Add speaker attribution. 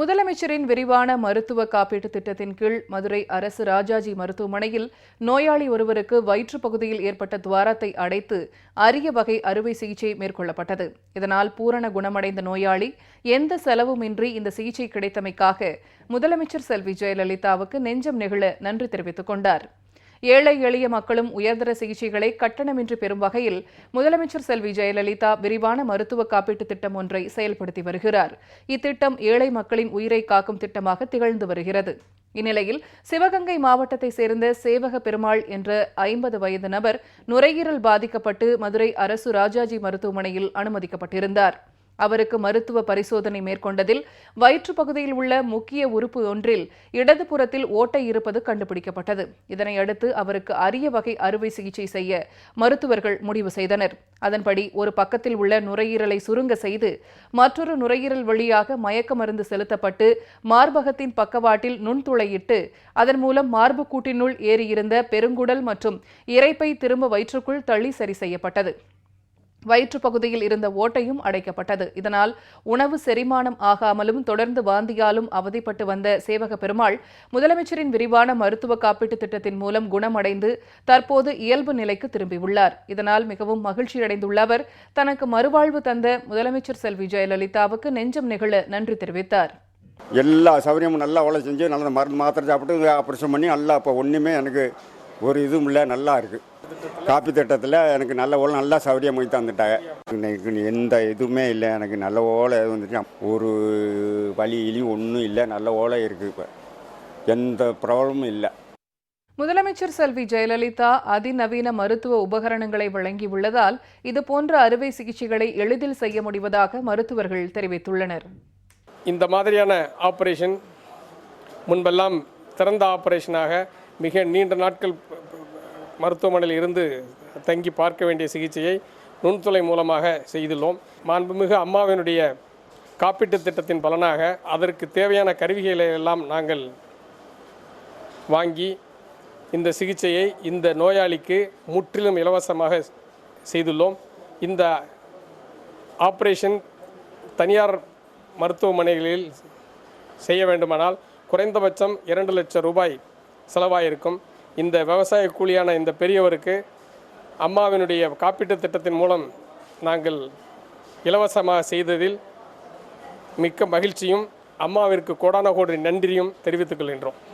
Speaker 1: முதலமைச்சரின் விரிவான மருத்துவ காப்பீட்டு திட்டத்தின் கீழ் மதுரை அரசு ராஜாஜி மருத்துவமனையில் நோயாளி ஒருவருக்கு வயிற்றுப் பகுதியில் ஏற்பட்ட துவாரத்தை அடைத்து அரிய வகை அறுவை சிகிச்சை மேற்கொள்ளப்பட்டது. இதனால் பூரண குணமடைந்த நோயாளி எந்த செலவுமின்றி இந்த சிகிச்சை கிடைத்தமைக்காக முதலமைச்சர் செல்வி ஜெயலலிதாவுக்கு நெஞ்சம் நெகிழ நன்றி தெரிவித்துக் கொண்டார். ஏழை எளிய மக்களும் உயர்தர சிகிச்சைகளை கட்டணமின்றி பெறும் வகையில் முதலமைச்சர் செல்வி ஜெயலலிதா விரிவான மருத்துவ காப்பீட்டு திட்டம் ஒன்றை செயல்படுத்தி வருகிறார். இத்திட்டம் ஏழை மக்களின் உயிரை காக்கும் திட்டமாக திகழ்ந்து வருகிறது. இந்நிலையில் சிவகங்கை மாவட்டத்தைச் சேர்ந்த சேவக பெருமாள் என்ற ஐம்பது வயது நபர் நுரையீரல் பாதிக்கப்பட்டு மதுரை அரசு ராஜாஜி மருத்துவமனையில் அனுமதிக்கப்பட்டிருந்தார். அவருக்கு மருத்துவ பரிசோதனை மேற்கொண்டதில் வயிற்று பகுதியில் உள்ள முக்கிய உறுப்பு ஒன்றில் இடதுபுறத்தில் ஓட்டை இருப்பது கண்டுபிடிக்கப்பட்டது. இதனையடுத்து அவருக்கு அரிய வகை அறுவை சிகிச்சை செய்ய மருத்துவர்கள் முடிவு செய்தனர். அதன்படி ஒரு பக்கத்தில் உள்ள நுரையீரலை சுருங்க செய்து மற்றொரு நுரையீரல் வழியாக மயக்க மருந்து செலுத்தப்பட்டு மார்பகத்தின் பக்கவாட்டில் நுண்துளையிட்டு அதன் மூலம் மார்புக்கூட்டினுள் ஏறியிருந்த பெருங்குடல் மற்றும் இரைப்பை திரும்ப வயிற்றுக்குள் தள்ளி சரி செய்யப்பட்டது. வயிற்று பகுதியில் இருந்த ஓட்டையும் அடைக்கப்பட்டது. இதனால் உணவு செரிமானம் ஆகாமலும் தொடர்ந்து வாந்தியாலும் அவதிப்பட்டு வந்த சேவக பெருமாள் முதலமைச்சரின் விரிவான மருத்துவ காப்பீட்டு திட்டத்தின் மூலம் குணமடைந்து தற்போது இயல்பு நிலைக்கு திரும்பியுள்ளார். இதனால் மிகவும் மகிழ்ச்சியடைந்துள்ள அவர் தனக்கு மறுவாழ்வு தந்த முதலமைச்சர் செல்வி ஜெயலலிதாவுக்கு நெஞ்சம் நெகிழ நன்றி தெரிவித்தார்.
Speaker 2: எல்லா சௌகரியமும் நல்லா வேலை செஞ்சு நல்லா மருந்து மாத்திரை சாப்பிட்டு ஆப்ரேஷன் பண்ணி நல்லா இப்போ ஒன்றுமே எனக்கு ஒரு இதுவும் இல்லை நல்லா இருக்குது காப்பி திட்டத்தில் எனக்கு நல்ல ஓலை நல்லா சௌகரியம் பண்ணி தந்துட்டாங்க. எனக்கு எந்த இதுவுமே இல்லை எனக்கு நல்ல ஓலை வந்துட்டு ஒரு வலி இலி ஒன்றும் இல்லை நல்ல ஓலை இருக்குது இப்போ. எந்த ப்ராப்ளமும் இல்லை.
Speaker 1: முதலமைச்சர் செல்வி ஜெயலலிதா அதிநவீன மருத்துவ உபகரணங்களை வழங்கியுள்ளதால் இதுபோன்ற அறுவை சிகிச்சைகளை எளிதில் செய்ய முடிவதாக மருத்துவர்கள் தெரிவித்துள்ளனர்.
Speaker 3: இந்த மாதிரியான ஆப்ரேஷன் முன்பெல்லாம் திறந்த ஆப்ரேஷனாக மிக நீண்ட நாட்கள் மருத்துவமனையில் இருந்து தங்கி பார்க்க வேண்டிய சிகிச்சையை நுண்துளை மூலமாக செய்துள்ளோம். மாண்புமிகு அம்மாவினுடைய காப்பீட்டுத் திட்டத்தின் பலனாக அதற்கு தேவையான கருவிகளை எல்லாம் நாங்கள் வாங்கி இந்த சிகிச்சையை இந்த நோயாளிக்கு முற்றிலும் இலவசமாக செய்துள்ளோம். இந்த ஆப்ரேஷன் தனியார் மருத்துவமனைகளில் செய்ய வேண்டுமானால் குறைந்தபட்சம் இரண்டு லட்சம் ரூபாய் செலவாயிருக்கும். இந்த விவசாய கூலியான இந்த பெரியவருக்கு அம்மாவினுடைய காப்பீட்டுத் திட்டத்தின் மூலம் நாங்கள் இலவசமாக செய்ததில் மிக்க மகிழ்ச்சியும் அம்மாவிற்கு கோடான கோடி நன்றியும் தெரிவித்துக் கொள்கின்றோம்.